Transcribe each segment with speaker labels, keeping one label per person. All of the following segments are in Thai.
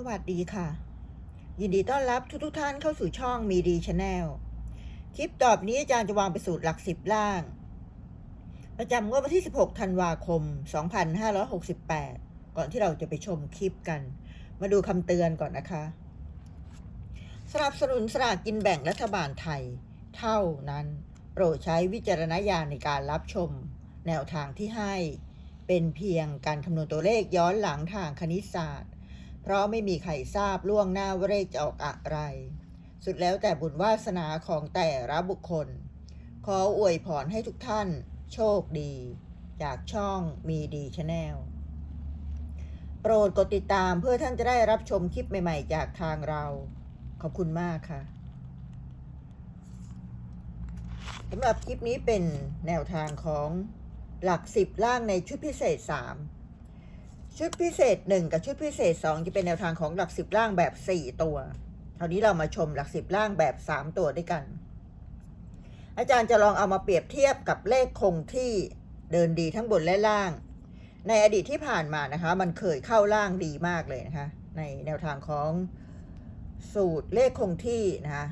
Speaker 1: สวัสดีค่ะ ยินดีต้อนรับทุกทุกท่านเข้าสู่ช่องมีดีชาแนลคลิปตอบนี้อาจารย์จะวางไปสูตรหลักสิบล่าง ประจำงวดวันที่ 16 ธันวาคม 2568 ก่อนที่เราจะไปชมคลิปกัน มาดูคำเตือนก่อนนะคะ สนับสนุนสลากกินแบ่งรัฐบาลไทย เท่านั้น โปรดใช้วิจารณญาณในการรับชม แนวทางที่ให้ เป็นเพียงการคำนวณตัวเลขย้อนหลังทางคณิตศาสตร์ เพราะไม่มีใครทราบล่วงหน้าว่าเลขจะออกอะไร สุดแล้วแต่บุญวาสนาของแต่ละบุคคล ขออวยพรให้ทุกท่าน โชคดี จากช่องมีดีชาแนลโปรดกดติดตามเพื่อท่านจะได้รับชมคลิปใหม่ๆ จากทางเรา ขอบคุณมากค่ะสำหรับคลิปนี้เป็นแนวทางของหลักสิบล่างในชุดพิเศษ 3 ชุดพิเศษ 1 กับชุดพิเศษ 2 จะเป็นแนวทางของหลักสิบล่างแบบ 4 ตัวคราวนี้เรามาชมหลักสิบล่างแบบ 3 ตัวด้วยกัน อาจารย์จะลองเอามาเปรียบเทียบกับเลขคงที่เดินดีทั้งบนและล่าง ในอดีตที่ผ่านมานะคะ มันเคยเข้าล่างดีมากเลยนะคะ ในแนวทางของสูตรเลขคงที่นะคะ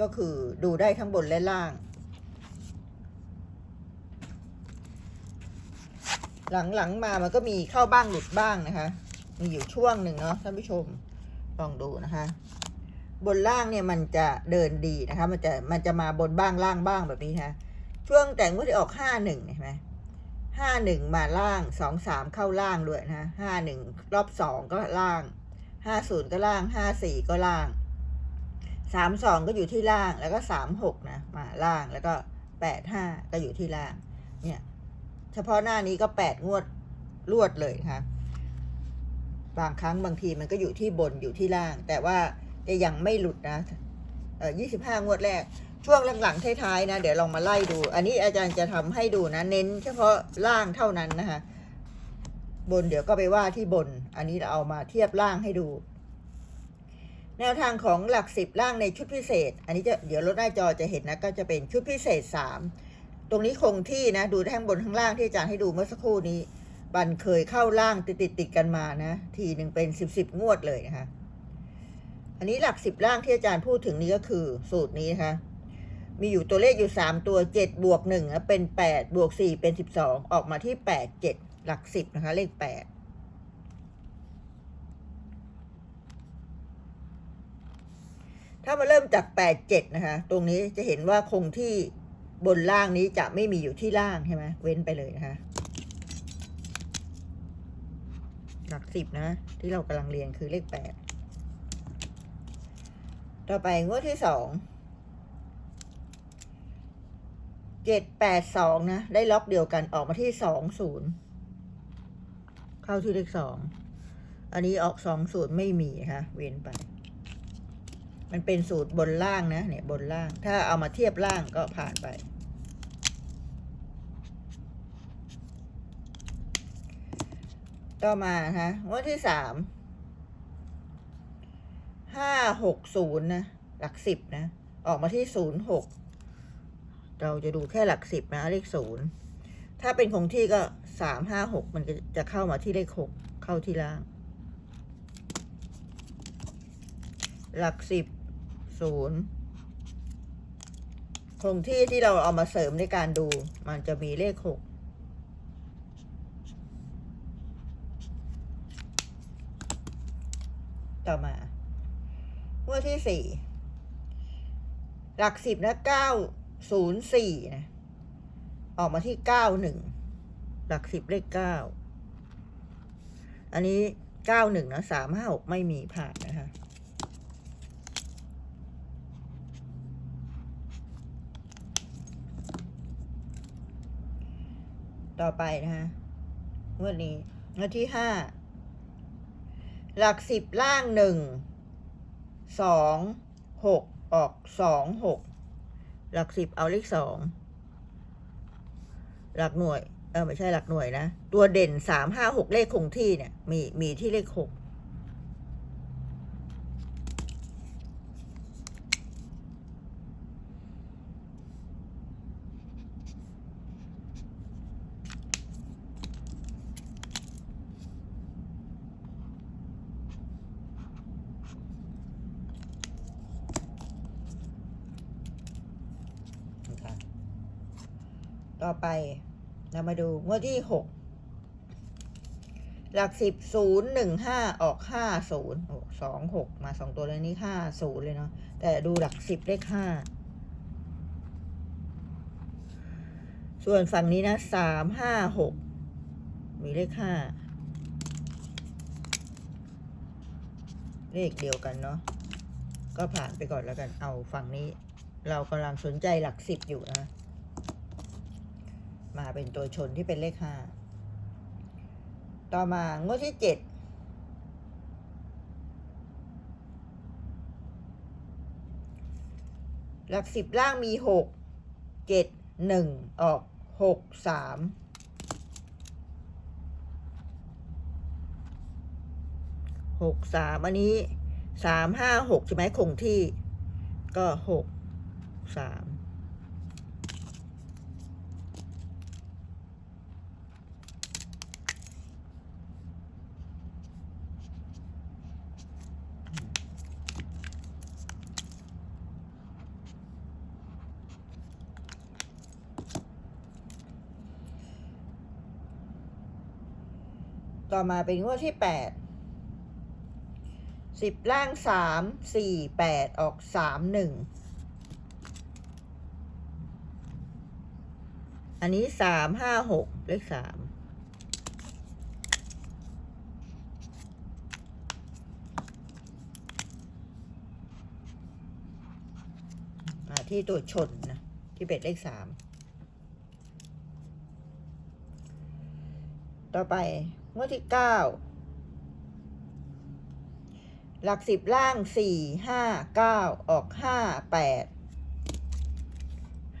Speaker 1: ก็คือดูได้ทั้งบนและล่าง หลังๆมามันก็มีเข้าบ้างหลุดบ้างนะคะ มีอยู่ช่วงหนึ่งเนาะท่านผู้ชมลองดูนะคะ บนล่างเนี่ยมันจะเดินดีนะคะ มันจะมันจะมาบนบ้างล่างบ้างแบบนี้นะคะช่วงแต่งว่าที่ออกห้าหนึ่งเห็นไหมห้าหนึ่งมาล่างสองสามเข้าล่างด้วยนะห้าหนึ่งรอบสองก็ล่างห้าศูนย์ก็ล่างห้าสี่ก็ล่างสามสองก็อยู่ที่ล่างแล้วก็สามหกนะมาล่างแล้วก็แปดห้าก็อยู่ที่ล่างเนี่ย เฉพาะหน้านี้ก็แปดงวดรวดเลยนะคะบางครั้งบางทีมันก็อยู่ที่บนอยู่ที่ล่าง แต่ว่าจะยังไม่หลุดนะเออยี่สิบห้างวดแรก ช่วงหลังๆท้ายๆนะ เดี๋ยวลองมาไล่ดู อันนี้อาจารย์จะทำให้ดูนะ เน้นเฉพาะล่างเท่านั้นนะคะ บนเดี๋ยวก็ไปว่าที่บน อันนี้เราเอามาเทียบล่างให้ดู แนวทางของหลักสิบล่างในชุดพิเศษ อันนี้จะเดี๋ยวลดหน้าจอจะเห็นนะ ก็จะเป็นชุดพิเศษสาม ตรงนี้คงที่นะ ดูทั้งบนทั้งล่างที่อาจารย์ให้ดูเมื่อสักครู่นี้ บันเคยเข้าล่างติดติดติดกันมานะ ทีหนึ่งเป็นสิบสิบงวดเลยนะคะ อันนี้หลักสิบล่างที่อาจารย์พูดถึงนี้ก็คือสูตรนี้นะคะ มีอยู่ตัวเลขอยู่สามตัวเจ็ดบวกหนึ่งเป็นแปดบวกสี่เป็นสิบสองออกมาที่แปดเจ็ดหลักสิบนะคะ เลขแปดถ้ามาเริ่มจากแปดเจ็ดนะคะ ตรงนี้จะเห็นว่าคงที่ บนล่างนี้จะไม่มีอยู่ที่ล่างใช่ไหมเว้นไปเลยนะคะหลักสิบนะ ที่เรากำลังเรียนคือเลขแปดต่อไปงวดที่สองเจ็ดแปดสองนะ ได้ล็อกเดียวกันออกมาที่สองศูนย์เข้าที่เลขสองอันนี้ออกสองศูนย์ไม่มีนะคะเว้นไป มันเป็นสูตรบนล่างนะเนี่ยบนล่าง ถ้าเอามาเทียบล่างก็ผ่านไป ต่อมานะงวดที่สามห้าหกศูนย์นะ หลักสิบนะ ออกมาที่ศูนย์หกเราจะดูแค่หลักสิบนะ เลขศูนย์ถ้าเป็นคงที่ก็สามห้าหกมันจะเข้ามาที่เลขหกเข้าที่ล่าง หลักสิบศูนย์คงที่ที่เราเอามาเสริมในการดู มันจะมีเลขหก ต่อมา งวดที่สี่หลักสิบนะเก้าศูนย์สี่นะ ออกมาที่เก้าหนึ่งหลักสิบเลขเก้าอันนี้เก้าหนึ่งนะสามห้าหกไม่มีผ่านนะคะต่อไปนะคะงวดนี้งวดที่ห้า หลักสิบล่างหนึ่งสองหกออกสองหกหลักสิบเอาเลขสองหลักหน่วย เออไม่ใช่หลักหน่วยนะ ตัวเด่นสามห้าหกเลขคงที่เนี่ย มีมีที่เลขหก ต่อไป เรามาดูงวดที่หกหลักสิบศูนย์หนึ่งห้าออกห้าศูนย์สองหกมาสองตัวเลยนี่ห้าศูนย์เลยเนาะแต่ดูหลักสิบเลขห้าส่วนฝั่งนี้นะสามห้าหกมีเลขห้าเลขเดียวกันเนาะก็ผ่านไปก่อนแล้วกันเอาฝั่งนี้ เรากำลังสนใจหลักสิบอยู่นะ มาเป็นตัวชนที่เป็นเลขห้าต่อมางวดที่เจ็ดหลักสิบล่างมีหกเจ็ดหนึ่งออกหกสามหกสามอันนี้สามห้าหกใช่ไหมคงที่ก็หกสาม ต่อมาเป็นงวดที่แปดสิบล่างสามสี่แปดออกสามหนึ่งอันนี้สามห้าหกเลขสามที่ตัวชนนะ ที่เป็นเลขสามต่อไป งวดที่เก้าหลักสิบล่างสี่ห้าเก้าออกห้าแปด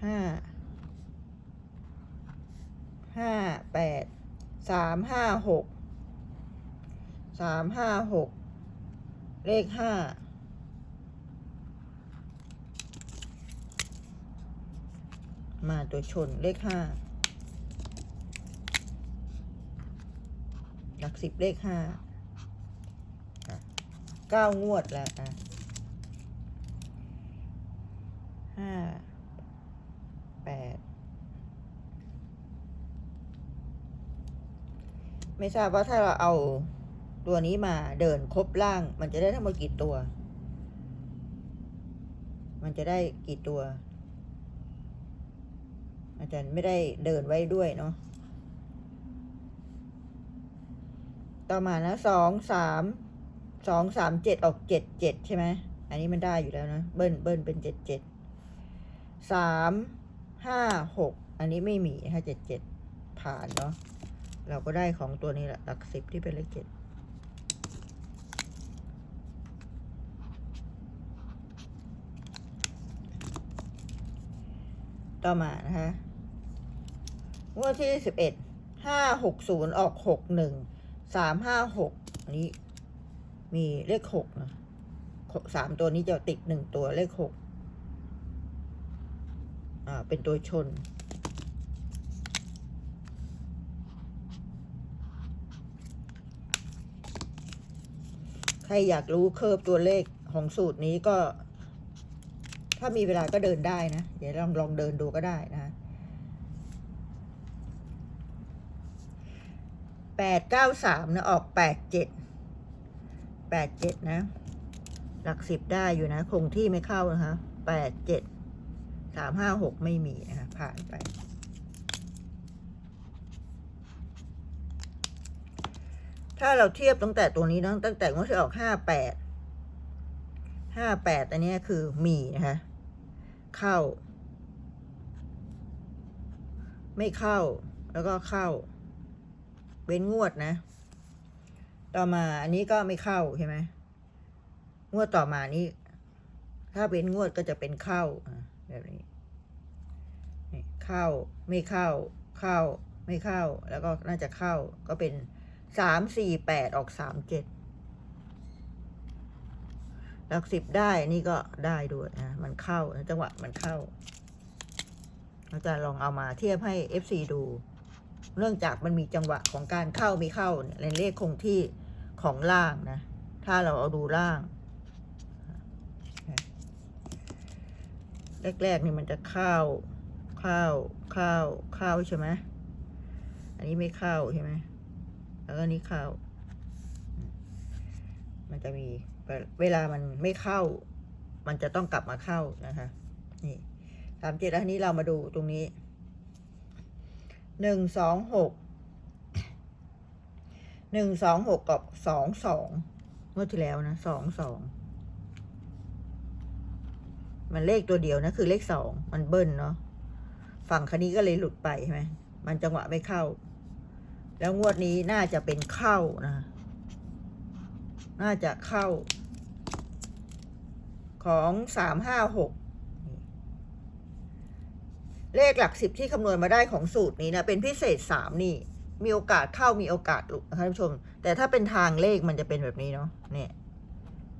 Speaker 1: ห้าห้าแปดสามห้าหกสามห้าหกเลขห้ามาตัวชนเลขห้า หลักสิบเลขห้าเก้างวดแล้วอะห้าแปดไม่ทราบว่าถ้าเราเอาตัวนี้มาเดินครบล่าง มันจะได้ทั้งหมดกี่ตัว มันจะได้กี่ตัว อาจารย์ไม่ได้เดินไว้ด้วยเนาะ ต่อมานะสองสามสองสามเจ็ดออกเจ็ดเจ็ดใช่ไหมอันนี้มันได้อยู่แล้วนะเบิ้ลเบิ้ลเป็นเจ็ดเจ็ดสามห้าหกอันนี้ไม่มีถ้าเจ็ดเจ็ดผ่านเนาะเราก็ได้ของตัวนี้แหละหลักสิบที่เป็นเลขเจ็ดต่อมา นะคะงวดที่สิบเอ็ดห้าหกศูนย์ออกหกหนึ่ง สามห้าหกอันนี้ มีเลขหกนะสามตัวนี้จะติดหนึ่งตัวเลขหกอ่า เป็นตัวชน ใครอยากรู้เคร์ฟตัวเลขของสูตรนี้ก็ ถ้ามีเวลาก็เดินได้นะ เดี๋ยวลองลองเดินดูก็ได้นะ แปดเก้าสามนะออกแปดเจ็ดแปดเจ็ดนะ หลักสิบได้อยู่นะ คงที่ไม่เข้านะคะแปดเจ็ดสามห้าหกไม่มีนะคะผ่านไป ถ้าเราเทียบตั้งแต่ตัวนี้นะตั้งแต่งวดที่ออกห้าแปดห้าแปดอันนี้คือมีนะคะเข้า ไม่เข้าแล้วก็เข้า เว้นงวดนะ ต่อมาอันนี้ก็ไม่เข้าใช่ไหมงวดต่อมานี้ ถ้าเว้นงวดก็จะเป็นเข้าแบบนี้เข้าไม่เข้า เข้า ไม่เข้า แล้วก็น่าจะเข้าก็เป็นสามสี่แปดออกสามเจ็ดหลักสิบได้นี่ก็ได้ด้วยนะมันเข้าจังหวะมันเข้าอาจารย์ลองเอามาเทียบให้ FC ดู เนื่องจากมันมีจังหวะของการเข้าไม่เข้าเนี่ยในเลขคงที่ของล่างนะ ถ้าเราเอาดูล่าง แรกๆนี่มันจะเข้าเข้าเข้าเข้าใช่ไหมอันนี้ไม่เข้าใช่ไหมแล้วก็นี้เข้า มันจะมีเวลามันไม่เข้า มันจะต้องกลับมาเข้านะคะ นี่สามเจ็ดแล้วนี้เรามาดูตรงนี้ หนึ่งสองหกหนึ่งสองหกกับสองสองเมื่อที่แล้วนะสองสองมันเลขตัวเดียวนะคือเลขสองมันเบิ้ลเนาะฝั่งคันนี้ก็เลยหลุดไปใช่ไหมมันจังหวะไม่เข้า แล้วงวดนี้น่าจะเป็นเข้านะ น่าจะเข้า ของสามห้าหก เลขหลักสิบที่คำนวณมาได้ของสูตรนี้นะเป็นพิเศษสามนี่ มีโอกาสเข้ามีโอกาสหลุดนะคะท่านผู้ชม แต่ถ้าเป็นทางเลขมันจะเป็นแบบนี้เนาะเนี่ย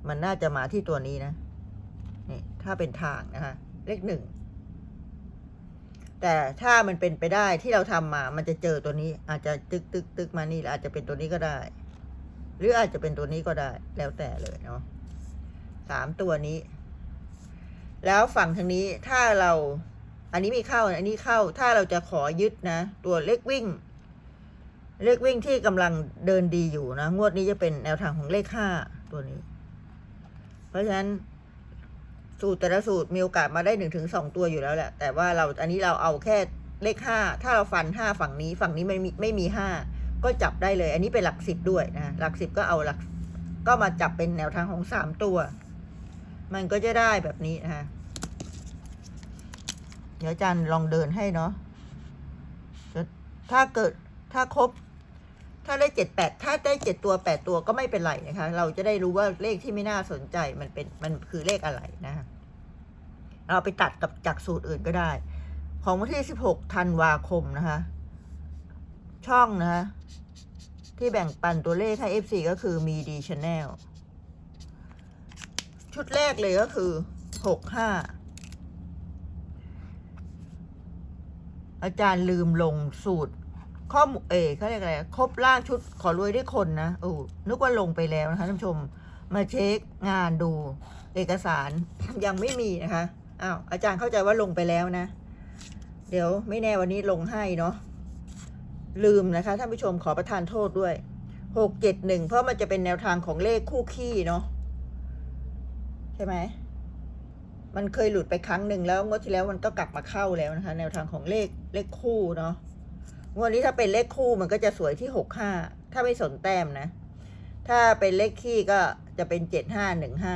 Speaker 1: มันน่าจะมาที่ตัวนี้นะนี่ถ้าเป็นทางนะคะ เลขหนึ่งแต่ถ้ามันเป็นไปได้ที่เราทำมา มันจะเจอตัวนี้ อาจจะตึกตึกตึกมานี่อาจจะเป็นตัวนี้ก็ได้ หรืออาจจะเป็นตัวนี้ก็ได้ แล้วแต่เลยเนาะสามตัวนี้ แล้วฝั่งทางนี้ถ้าเรา อันนี้ไม่เข้า อันนี้เข้า ถ้าเราจะขอยึดนะ ตัวเลขวิ่ง เลขวิ่งที่กำลังเดินดีอยู่นะ งวดนี้จะเป็นแนวทางของเลขห้าตัวนี้ เพราะฉะนั้นสูตรแต่ละสูตรมีโอกาสมาได้หนึ่งถึงสองตัวอยู่แล้วแหละ แต่ว่าเราอันนี้เราเอาแค่เลขห้า ถ้าเราฟันห้าฝั่งนี้ ฝั่งนี้ไม่มีไม่มีห้า ก็จับได้เลย อันนี้เป็นหลักสิบด้วยนะ หลักสิบก็เอาหลัก ก็มาจับเป็นแนวทางของสามตัว มันก็จะได้แบบนี้นะคะ ดี๋ยวอาจารย์ลองเดินให้เนาะถ้าเกิดถ้าครบ ถ้าได้เจ็ดแปดถ้าได้เจ็ดตัวแปดตัวก็ไม่เป็นไรนะคะ เราจะได้รู้ว่าเลขที่ไม่น่าสนใจมันเป็นมันคือเลขอะไรนะคะเราไปตัดกับจากสูตรอื่นก็ได้ ของวันที่สิบหกธันวาคมนะคะ ช่องนะคะที่แบ่งปันตัวเลขให้ FC ก็คือมีดีชแนลชุดแรกเลยก็คือหกห้า อาจารย์ลืมลงสูตร ข้อมูลเอเขาเรียกอะไรครบร่างชุดขอรวยด้วยคนนะโอ้นึกว่าลงไปแล้วนะคะท่านผู้ชมมาเช็คงานดูเอกสารยังไม่มีนะคะอ้าวอาจารย์เข้าใจว่าลงไปแล้วนะ เดี๋ยวไม่แน่วันนี้ลงให้เนาะลืมนะคะท่านผู้ชมขอประทานโทษด้วยหกเจ็ดหนึ่งเพราะมันจะเป็นแนวทางของเลขคู่ขี้เนาะใช่ไหม มันเคยหลุดไปครั้งหนึ่งแล้วงวดที่แล้วมันก็กลับมาเข้าแล้วนะคะ แนวทางของเลขเลขคู่เนาะงวดนี้ถ้าเป็นเลขคู่มันก็จะสวยที่หกห้าถ้าไม่สนแต้มนะ ถ้าเป็นเลขขี้ก็จะเป็นเจ็ดห้าหนึ่งห้า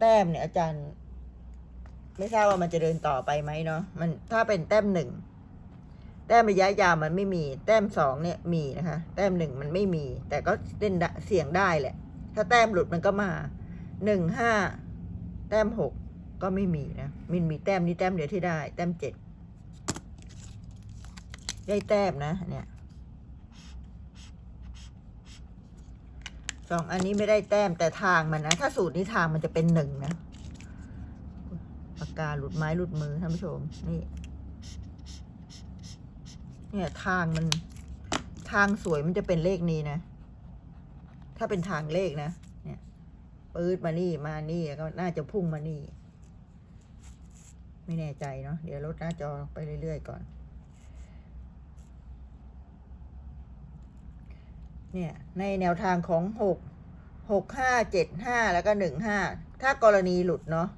Speaker 1: แต้มเนี่ยอาจารย์ ไม่ทราบว่ามันจะเดินต่อไปไหมเนาะมันถ้าเป็นแต้มหนึ่งแต้มระยะยาวมันไม่มี แต้มสองเนี่ยมีนะคะ แต้มหนึ่งมันไม่มี แต่ก็เล่นเสี่ยงได้แหละ ถ้าแต้มหลุดมันก็มาหนึ่งห้าแต้มหกก็ไม่มีนะ มินมีแต้มนี้แต้มเดียวที่ได้ แต้มเจ็ดได้แต้มนะ เนี่ยสองอันนี้ไม่ได้แต้มแต่ทางมันนะ ถ้าสูตรนี้ทางมันจะเป็นหนึ่งนะปากกาหลุดไม้หลุดมือท่านผู้ชมนี่ เนี่ยทางมัน ทางสวยมันจะเป็นเลขนี้นะ ถ้าเป็นทางเลขนะ เนี่ยปืดมานี่มานี่แล้วก็น่าจะพุ่งมานี่ ไม่แน่ใจเนาะเดี๋ยวลดหน้าจอไปเรื่อยๆก่อน เนี่ย ในแนวทางของหกหกห้าเจ็ดห้าแล้วก็หนึ่งห้าถ้ากรณีหลุดเนาะ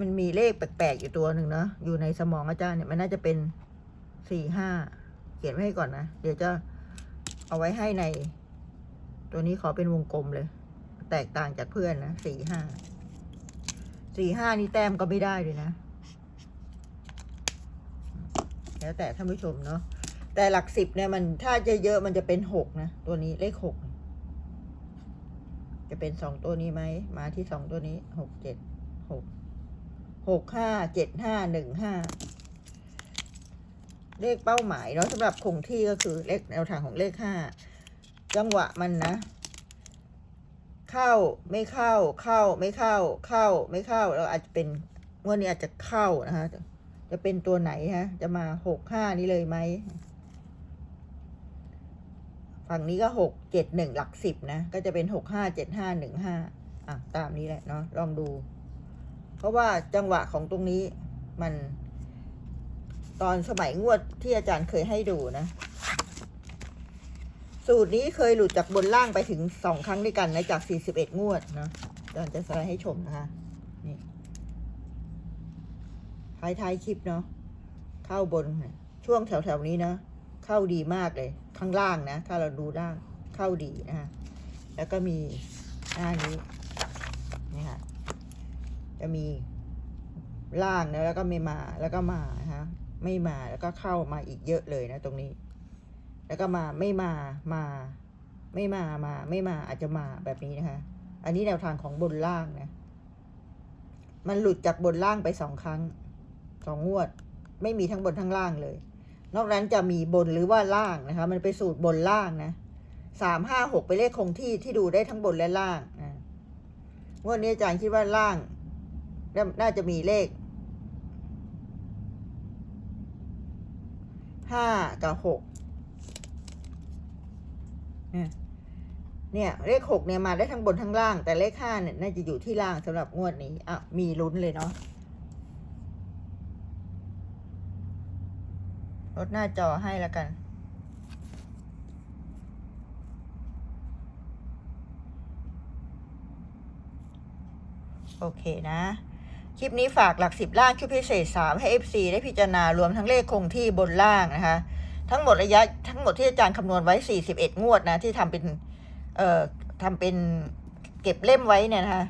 Speaker 1: มันมีเลขแปลกๆอยู่ตัวหนึ่งเนาะอยู่ในสมองอาจารย์เนี่ยมันน่าจะเป็นสี่ห้าเขียนไว้ให้ก่อนนะ เดี๋ยวจะเอาไว้ให้ใน ตัวนี้ขอเป็นวงกลมเลย แตกต่างจากเพื่อนนะสี่ห้าสี่ห้านี่แต้มก็ไม่ได้เลยนะ แล้วแต่ท่านผู้ชมเนาะแต่หลักสิบเนี่ยมันถ้าจะเยอะมันจะเป็นหกนะ ตัวนี้เลขหกจะเป็นสองตัวนี้ไหมมาที่สองตัวนี้หกเจ็ดหกหกห้าเจ็ดห้าหนึ่งห้าเลขเป้าหมายเนาะสำหรับคงที่ก็คือเลขแนวทางของเลขห้า จังหวะมันนะ เข้าไม่เข้า เข้าไม่เข้า เข้าไม่เข้าแล้วอาจจะเป็นงวดนี้อาจจะเข้านะคะจะเป็นตัวไหนฮะ จะมาหกห้านี้เลยไหมฝั่งนี้ก็หกเจ็ดหนึ่งหลักสิบนะ ก็จะเป็นหกห้าเจ็ดห้าหนึ่งห้าอะ ตามนี้แหละเนาะลองดู เพราะว่าจังหวะของตรงนี้มัน ตอนสมัยงวดที่อาจารย์เคยให้ดูนะ สูตรนี้เคยหลุดจากบนล่างไปถึงสองครั้งด้วยกันนะจากสี่สิบเอ็ดงวดนะอาจารย์จะสไลด์ให้ชมนะคะนี่ท้ายท้ายคลิปเนาะเข้าบนช่วงแถวแถวๆนี้นะเข้าดีมากเลย ข้างล่างนะ ถ้าเราดูล่างเข้าดีนะคะแล้วก็มีหน้านี้นี่ค่ะจะมีล่างนะแล้วก็ไม่มาแล้วก็มานะคะไม่มาแล้วก็เข้ามาอีกเยอะเลยนะตรงนี้ แล้วก็มาไม่มามา ไม่มามาไม่มาอาจจะมาแบบนี้นะคะ อันนี้แนวทางของบนล่างนะ มันหลุดจากบนล่างไปสองครั้งสองงวด ไม่มีทั้งบนทั้งล่างเลย นอกนั้นจะมีบนหรือว่าล่างนะคะ มันไปสูตรบนล่างนะสามห้าหกไปเลขคงที่ที่ดูได้ทั้งบนและล่างนะงวดนี้อาจารย์คิดว่าล่าง น่าจะมีเลขห้ากับหก เนี่ยเลขหกเนี่ยมาได้ทั้งบนทั้งล่าง แต่เลขห้าเนี่ยน่าจะอยู่ที่ล่างสำหรับงวดนี้อะมีลุ้นเลยเนาะลดหน้าจอให้แล้วกัน โอเคนะ คลิปนี้ฝากหลักสิบล่างชุดพิเศษสามให้ FC ได้พิจารณารวมทั้งเลขคงที่บนล่างนะคะ ทั้งหมดระยะทั้งหมดที่อาจารย์คำนวณไว้ 41 งวดนะ ที่ทำเป็น เอ่อทำเป็นเก็บเล่มไว้เนี่ยนะคะ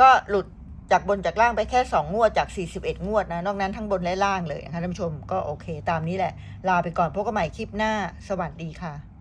Speaker 1: ก็หลุดจากบนจากล่างไปแค่ 2 งวดจาก 41 งวดนะ นอกนั้นทั้งบนและล่างเลยนะคะท่านผู้ชมก็โอเค ตามนี้แหละ ลาไปก่อนพบกันใหม่คลิปหน้า สวัสดีค่ะ